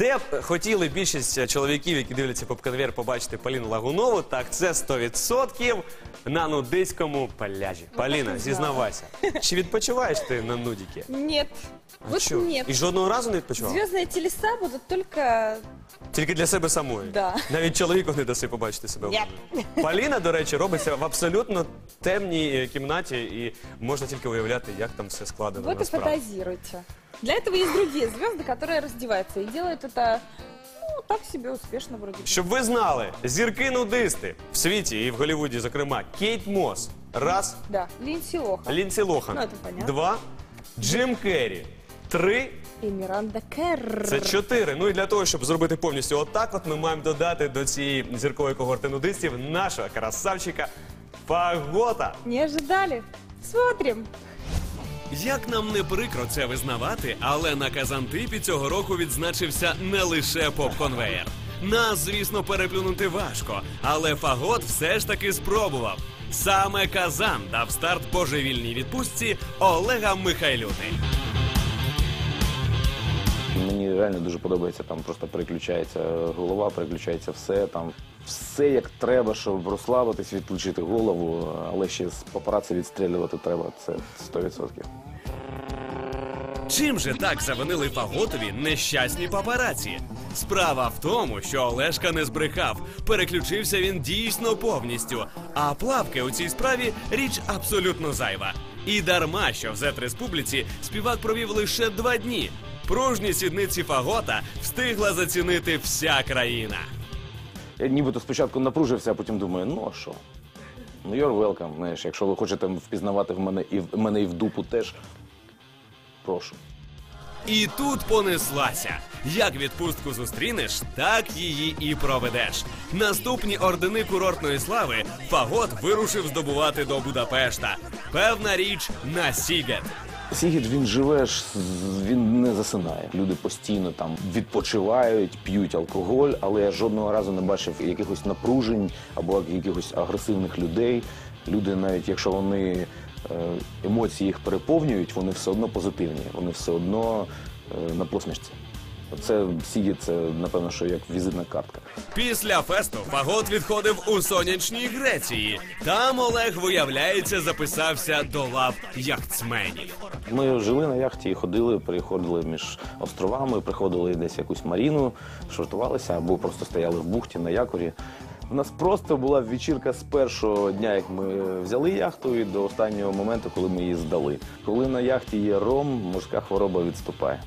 Де б хотіли більшість чоловіків, які дивляться поп-конвейер, побачити Поліну Лагунову, так це 100% на нудиському пляжі. Поліна, зізнавайся, чи відпочиваєш ти на нудіки? Нет. А вот що? нет. І жодного разу не відпочивав? Звездные телеса будут только... Тільки для себе самої. Да. Навіть чоловіку не даси побачити себе. Ні. вдома. Поліна, до речі, робиться в абсолютно темній е, кімнаті, і можна тільки уявляти, як там все складено Вот и насправді. фантазируйте. Для этого есть другие звезды, которые раздеваются и делают это, ну, так себе успешно вроде бы. Щоб ви знали, зірки-нудисти в світі і в Голлівуді, зокрема, Кейт Мос. Раз, Да, Линдси Лохан Лінсі Лохан. Ну, це понятно. Два, Джим Керрі. Три, и Миранда Керр. це чотири. Ну і для того, щоб зробити повністю отак, от ми маємо додати до цієї зіркової когорти нудистів нашого красавчика Фагота. Не ожидали? Смотрим. Як нам не прикро це визнавати, але на Казантипі цього року відзначився не лише поп-конвеєр. Нас, звісно, переплюнути важко, але Фагот все ж таки спробував. Саме Казан дав старт божевільній відпустці Олега Михайлюти. Мені реально дуже подобається, там просто переключається голова, переключається все, там все як треба, щоб розслабитись, відключити голову, але ще з папараці відстрілювати треба, це 100%. Чим же так завинили Фаготові нещасні папараці? Справа в тому, що Олешка не збрехав. Переключився він дійсно повністю. А плавки у цій справі річ абсолютно зайва. І дарма, що в Зет-Республіці співак провів лише два дні. Пружні сідниці Фагота встигла зацінити вся країна. Я нібито спочатку напружився, а потім думаю, ну а що? Ну, you're welcome, знаєш, якщо ви хочете впізнавати в мене і в мене і в дупу теж, прошу. І тут понеслася. Як відпустку зустрінеш, так її і проведеш. Наступні ордени курортної слави Фагот вирушив здобувати до Будапешта. Певна річ на Сігет. Сігіт він живе ж, він не засинає. Люди постійно там відпочивають, п'ють алкоголь, але я жодного разу не бачив якихось напружень або якихось агресивних людей. Люди, навіть якщо вони е, емоції їх переповнюють, вони все одно позитивні, вони все одно е, на посмішці. Це Сігіт, це напевно, що як візитна картка. Після фесту Фагот відходив у сонячній Греції. Там Олег, виявляється, записався до лав яхтсменів. Ми жили на яхті і ходили, переходили між островами, приходили десь якусь маріну, швартувалися або просто стояли в бухті на якорі. У нас просто була вечірка з першого дня, як ми взяли яхту, і до останнього моменту, коли ми її здали. Коли на яхті є ром, морська хвороба відступає.